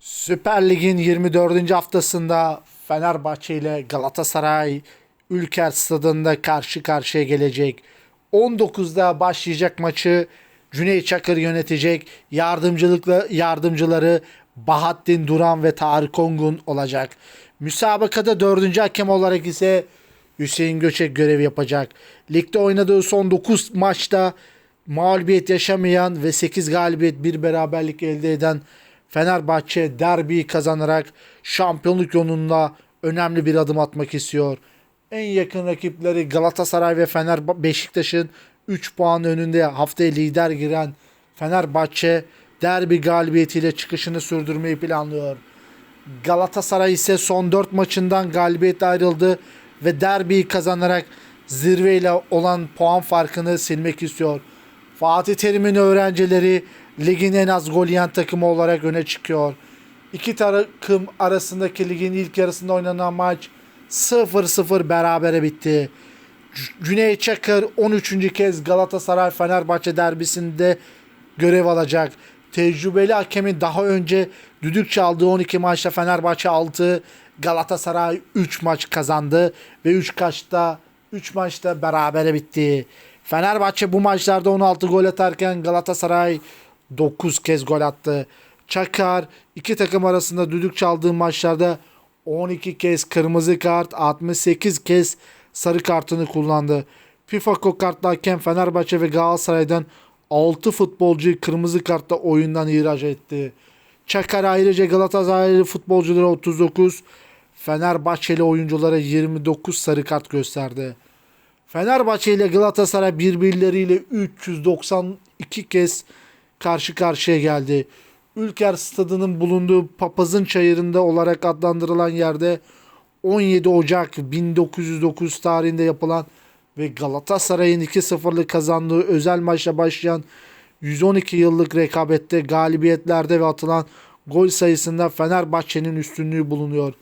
Süper Lig'in 24. haftasında Fenerbahçe ile Galatasaray Ülker Stadı'nda karşı karşıya gelecek. 19'da başlayacak maçı Cüneyt Çakır yönetecek. Yardımcılıkla yardımcıları Bahattin Duran ve Tarık Ongun olacak. Müsabakada 4. hakem olarak ise Hüseyin Göçek görev yapacak. Ligde oynadığı son 9 maçta mağlubiyet yaşamayan ve 8 galibiyet bir beraberlik elde eden Fenerbahçe derbiyi kazanarak şampiyonluk yolunda önemli bir adım atmak istiyor. En yakın rakipleri Galatasaray ve Fener Beşiktaş'ın 3 puan önünde haftaya lider giren Fenerbahçe derbi galibiyetiyle çıkışını sürdürmeyi planlıyor. Galatasaray ise son 4 maçından galibiyetle ayrıldı ve derbiyi kazanarak zirveyle olan puan farkını silmek istiyor. Fatih Terim'in öğrencileri ligin en az gol yiyen takımı olarak öne çıkıyor. İki takım arasındaki ligin ilk yarısında oynanan maç 0-0 berabere bitti. Cüneyt Çakır 13. kez Galatasaray Fenerbahçe derbisinde görev alacak. Tecrübeli hakemin daha önce düdük çaldığı 12 maçta Fenerbahçe 6, Galatasaray 3 maç kazandı ve 3 maçta 3 maçta berabere bitti. Fenerbahçe bu maçlarda 16 gol atarken Galatasaray 9 kez gol attı. Çakar iki takım arasında düdük çaldığı maçlarda 12 kez kırmızı kart, 68 kez sarı kartını kullandı. FIFA kartlı hakem Fenerbahçe ve Galatasaray'dan 6 futbolcuyu kırmızı kartla oyundan ihraç etti. Çakar ayrıca Galatasaraylı futbolculara 39, Fenerbahçeli oyunculara 29 sarı kart gösterdi. Fenerbahçe ile Galatasaray birbirleriyle 392 kez karşı karşıya geldi. Ülker Stadı'nın bulunduğu Papazın Çayırı'nda olarak adlandırılan yerde 17 Ocak 1909 tarihinde yapılan ve Galatasaray'ın 2-0'lık kazandığı özel maçla başlayan 112 yıllık rekabette galibiyetlerde ve atılan gol sayısında Fenerbahçe'nin üstünlüğü bulunuyor.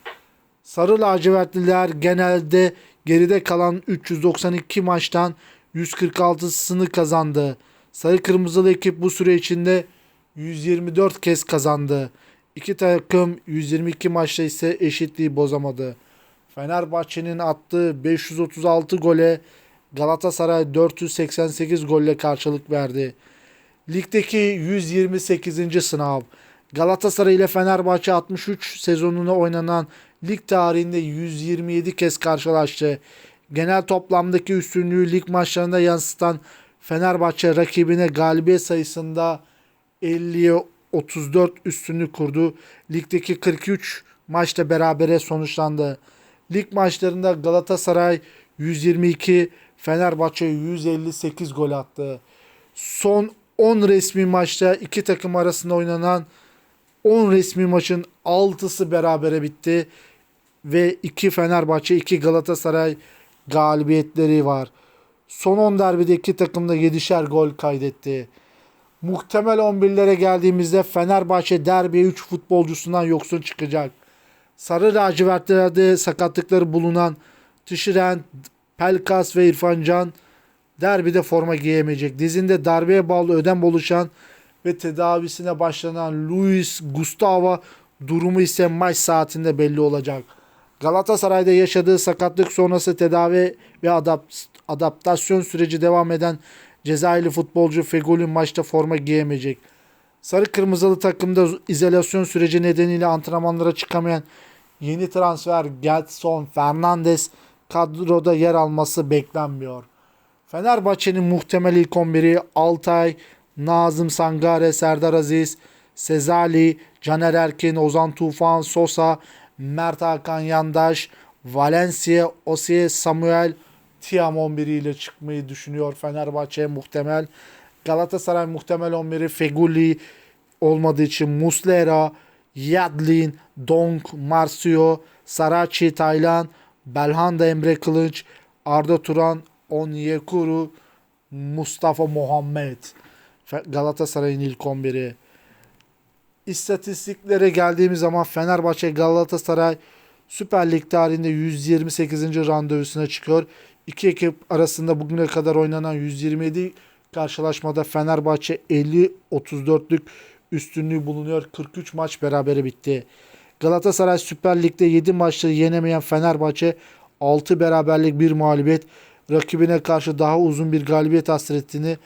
Sarı lacivertliler genelde geride kalan 392 maçtan 146'sını kazandı. Sarı kırmızılı ekip bu süre içinde 124 kez kazandı. İki takım 122 maçta ise eşitliği bozamadı. Fenerbahçe'nin attığı 536 gole Galatasaray 488 golle karşılık verdi. Ligdeki 128. sınav. Galatasaray ile Fenerbahçe 63 sezonuna oynanan lig tarihinde 127 kez karşılaştı. Genel toplamdaki üstünlüğü lig maçlarında yansıtan Fenerbahçe rakibine galibiyet sayısında 50'ye 34 üstünlük kurdu. Ligdeki 43 maçta berabere sonuçlandı. Lig maçlarında Galatasaray 122, Fenerbahçe 158 gol attı. Son 10 resmi maçta iki takım arasında oynanan 10 resmi maçın 6'sı berabere bitti ve 2 Fenerbahçe 2 Galatasaray galibiyetleri var. Son 10 derbide iki takım da 7'şer gol kaydetti. Muhtemel 11'lere geldiğimizde Fenerbahçe derbiye 3 futbolcusundan yoksun çıkacak. Sarı lacivertlerde sakatlıkları bulunan Tişiren, Pelkas ve İrfan Can derbide forma giyemeyecek. Dizinde darbeye bağlı ödem oluşan ve tedavisine başlanan Luis Gustavo durumu ise maç saatinde belli olacak. Galatasaray'da yaşadığı sakatlık sonrası tedavi ve adapt- adaptasyon süreci devam eden Cezayirli futbolcu Fegoli maçta forma giyemeyecek. Sarı kırmızılı takımda izolasyon süreci nedeniyle antrenmanlara çıkamayan yeni transfer Gelson Fernandes kadroda yer alması beklenmiyor. Fenerbahçe'nin muhtemel ilk 11'i Altay, Nazım Sangare, Serdar Aziz, Sezali, Caner Erkin, Ozan Tufan, Sosa, Mert Hakan Yandaş, Valencia, Osiye, Samuel, Tiam 11 ile çıkmayı düşünüyor Fenerbahçe muhtemel. Galatasaray muhtemel 11'i Feguli olmadığı için Muslera, Yadlin, Donk, Marcio, Saraci, Taylan, Belhanda Emre Kılıç, Arda Turan, Onyekuru, Mustafa Muhammed. Galatasaray'ın ilk 11'i. İstatistiklere geldiğimiz zaman Fenerbahçe Galatasaray Süper Lig tarihinde 128. randevusuna çıkıyor. İki ekip arasında bugüne kadar oynanan 127 karşılaşmada Fenerbahçe 50-34'lük üstünlüğü bulunuyor. 43 maç berabere bitti. Galatasaray Süper Lig'de 7 maçta yenemeyen Fenerbahçe 6 beraberlik bir mağlubiyet rakibine karşı daha uzun bir galibiyet hasretini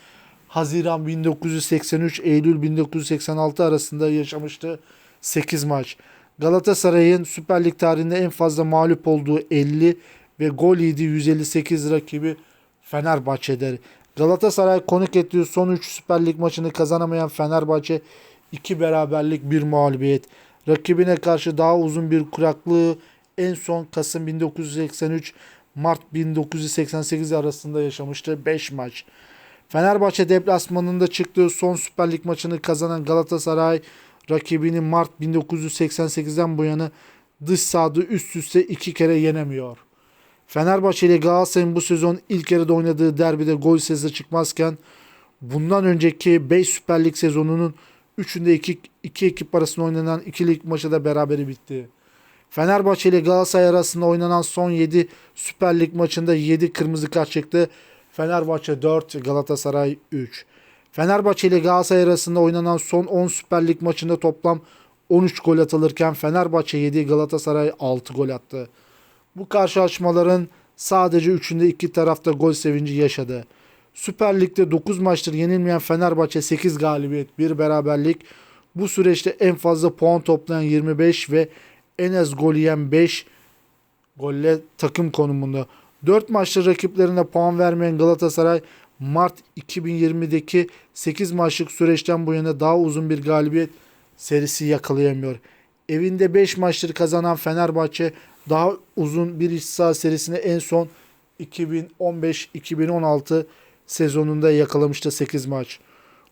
Haziran 1983 Eylül 1986 arasında yaşamıştı 8 maç. Galatasaray'ın Süper Lig tarihinde en fazla mağlup olduğu 50 ve gol yediği 158 rakibi Fenerbahçe'dir. Galatasaray konuk ettiği son 3 Süper Lig maçını kazanamayan Fenerbahçe 2 beraberlik bir mağlubiyet. Rakibine karşı daha uzun bir kuraklığı en son Kasım 1983 Mart 1988 arasında yaşamıştı 5 maç. Fenerbahçe deplasmanında çıktığı son Süper Lig maçını kazanan Galatasaray rakibini Mart 1988'den bu yana dış sahada üst üste iki kere yenemiyor. Fenerbahçe ile Galatasaray'ın bu sezon ilk yarıda oynadığı derbide gol sesi çıkmazken bundan önceki 5 Süper Lig sezonunun 3'ünde iki, iki ekip arasında oynanan iki lig maçı da berabere bitti. Fenerbahçe ile Galatasaray arasında oynanan son 7 Süper Lig maçında 7 kırmızı kart çıktı. Fenerbahçe 4, Galatasaray 3. Fenerbahçe ile Galatasaray arasında oynanan son 10 Süper Lig maçında toplam 13 gol atılırken Fenerbahçe 7, Galatasaray 6 gol attı. Bu karşılaşmaların sadece 3'ünde iki tarafta gol sevinci yaşadı. Süper Lig'de 9 maçtır yenilmeyen Fenerbahçe 8 galibiyet, 1 beraberlik. Bu süreçte en fazla puan toplayan 25 ve en az gol yiyen 5 golle takım konumunda. 4 maçta rakiplerine puan vermeyen Galatasaray Mart 2020'deki 8 maçlık süreçten bu yana daha uzun bir galibiyet serisi yakalayamıyor. Evinde 5 maçtır kazanan Fenerbahçe daha uzun bir iç saha serisini en son 2015-2016 sezonunda yakalamıştı 8 maç.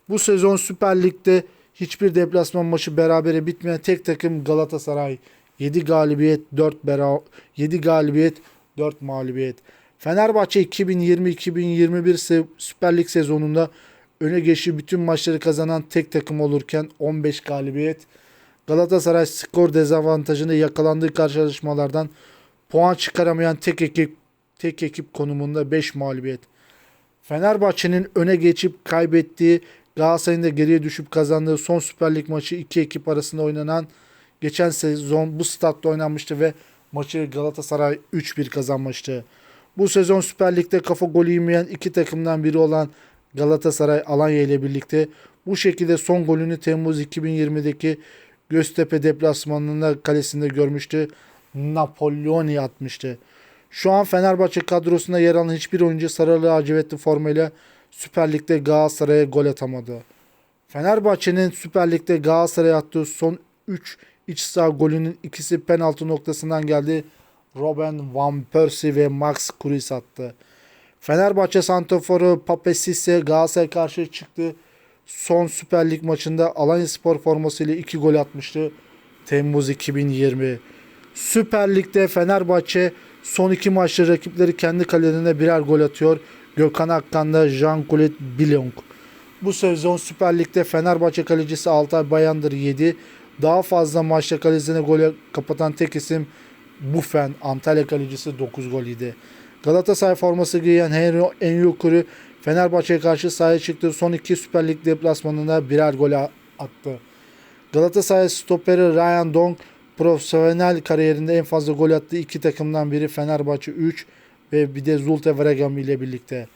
Bu sezon Süper Lig'de hiçbir deplasman maçı berabere bitmeyen tek takım Galatasaray. 7 galibiyet, 4 bera 7 galibiyet, 4 mağlubiyet. Fenerbahçe 2020-2021 se- Süper Lig sezonunda öne geçi bütün maçları kazanan tek takım olurken 15 galibiyet. Galatasaray skor dezavantajını yakalandığı karşılaşmalardan puan çıkaramayan tek ekip tek ekip konumunda 5 mağlubiyet. Fenerbahçe'nin öne geçip kaybettiği Galatasaray'ın da geriye düşüp kazandığı son Süper Lig maçı iki ekip arasında oynanan geçen sezon bu statta oynanmıştı ve maçı Galatasaray 3-1 kazanmıştı. Bu sezon Süper Lig'de kafa golü yemeyen iki takımdan biri olan Galatasaray Alanya ile birlikte bu şekilde son golünü Temmuz 2020'deki Göztepe deplasmanında kalesinde görmüştü. Napoleoni atmıştı. Şu an Fenerbahçe kadrosunda yer alan hiçbir oyuncu sarı lacivertli formayla Süper Lig'de Galatasaray'a gol atamadı. Fenerbahçe'nin Süper Lig'de Galatasaray'a attığı son 3 iç saha golünün ikisi penaltı noktasından geldi. Robin Van Persie ve Max Kruse attı. Fenerbahçe santraforu Pape Cisse Galatasaray'a karşı çıktı. Son Süper Lig maçında Alanya Spor formasıyla 2 gol atmıştı. Temmuz 2020. Süper Lig'de Fenerbahçe son iki maçta rakipleri kendi kalelerine birer gol atıyor. Gökhan Akkan'da Jean-Claude Billong. Bu sezon Süper Lig'de Fenerbahçe kalecisi Altay Bayandır 7. Daha fazla maçta kalesine gol kapatan tek isim Buffen. Antalya kalecisi 9 gol yedi. Galatasaray forması giyen Henry Enyukuru Fenerbahçe'ye karşı sahaya çıktığı son iki Süper Lig deplasmanında birer gol attı. Galatasaray stoperi Ryan Dong profesyonel kariyerinde en fazla gol attığı iki takımdan biri Fenerbahçe 3 ve bir de Zulte Varegam ile birlikte.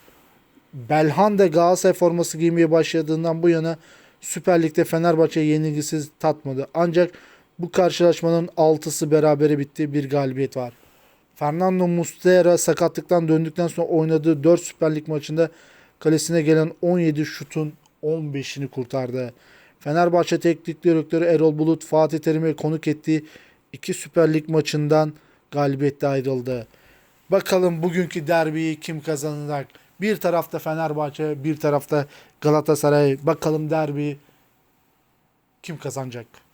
Belhanda Galatasaray forması giymeye başladığından bu yana Süper Lig'de Fenerbahçe yenilgisiz tatmadı. Ancak bu karşılaşmanın 6'sı berabere bitti. Bir galibiyet var. Fernando Muslera sakatlıktan döndükten sonra oynadığı 4 Süper Lig maçında kalesine gelen 17 şutun 15'ini kurtardı. Fenerbahçe Teknik Direktörü Erol Bulut Fatih Terim'e konuk ettiği 2 Süper Lig maçından galibiyette ayrıldı. Bakalım bugünkü derbiyi kim kazanacak? Bir tarafta Fenerbahçe, bir tarafta Galatasaray. Bakalım derbi kim kazanacak?